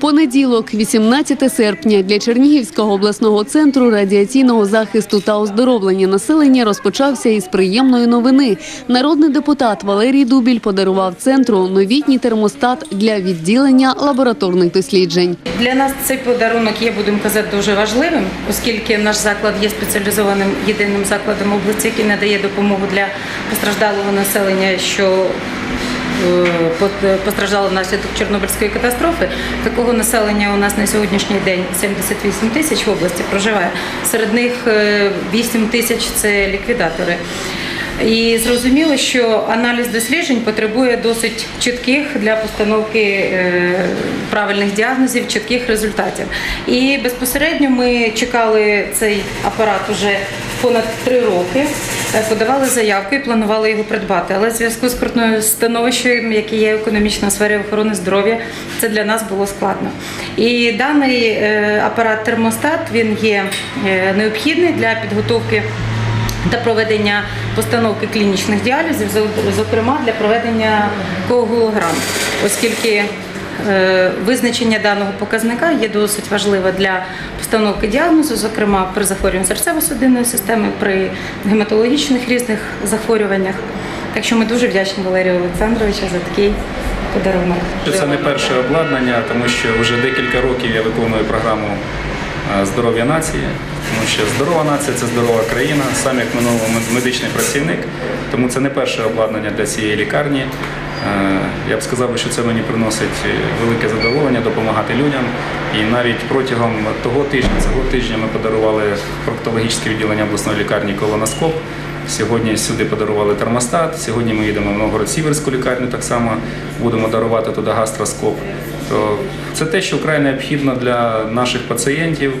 понеділок, 18 серпня, для Чернігівського обласного центру радіаційного захисту та оздоровлення населення розпочався із приємної новини. Народний депутат Валерій Дубіль подарував центру новітній термостат для відділення лабораторних досліджень. Для нас цей подарунок є, будемо казати, дуже важливим, оскільки наш заклад є спеціалізованим єдиним закладом області, який надає допомогу для постраждалого населення, що постраждало внаслідок Чорнобильської катастрофи. Такого населення у нас на сьогоднішній день 78 тисяч в області проживає. Серед них е, 8 тисяч це ліквідатори. І зрозуміло, що аналіз досліджень потребує досить чітких для постановки е, правильних діагнозів, чітких результатів. І безпосередньо ми чекали цей апарат уже понад три роки, е, подавали заявку і планували його придбати. Але в зв'язку з крутною становищем, яке є в економічній сфері охорони здоров'я, це для нас було складно. І даний е, апарат термостат він є необхідний для підготовки та проведення постановки клінічних діалізів, зо- зокрема для проведення коагулограм, оскільки е, визначення даного показника є досить важливе для постановки діагнозу, зокрема при захворюванні серцево-судинної системи, при гематологічних різних захворюваннях. Так що ми дуже вдячні Валерію Олександровичу за такий подарунок. Це не перше обладнання, тому що вже декілька років я виконую програму здоров'я нації, тому що здорова нація це здорова країна, сам як минулий медичний працівник, тому це не перше обладнання для цієї лікарні. Я б сказав, що це мені приносить велике задоволення допомагати людям. І навіть протягом того тижня, цього тижня ми подарували проктологічне відділення обласної лікарні колоноскоп. Сьогодні сюди подарували термостат. Сьогодні ми їдемо в Новгород-Сіверську лікарню, так само будемо дарувати туди гастроскоп. То це те, що вкрай необхідно для наших пацієнтів.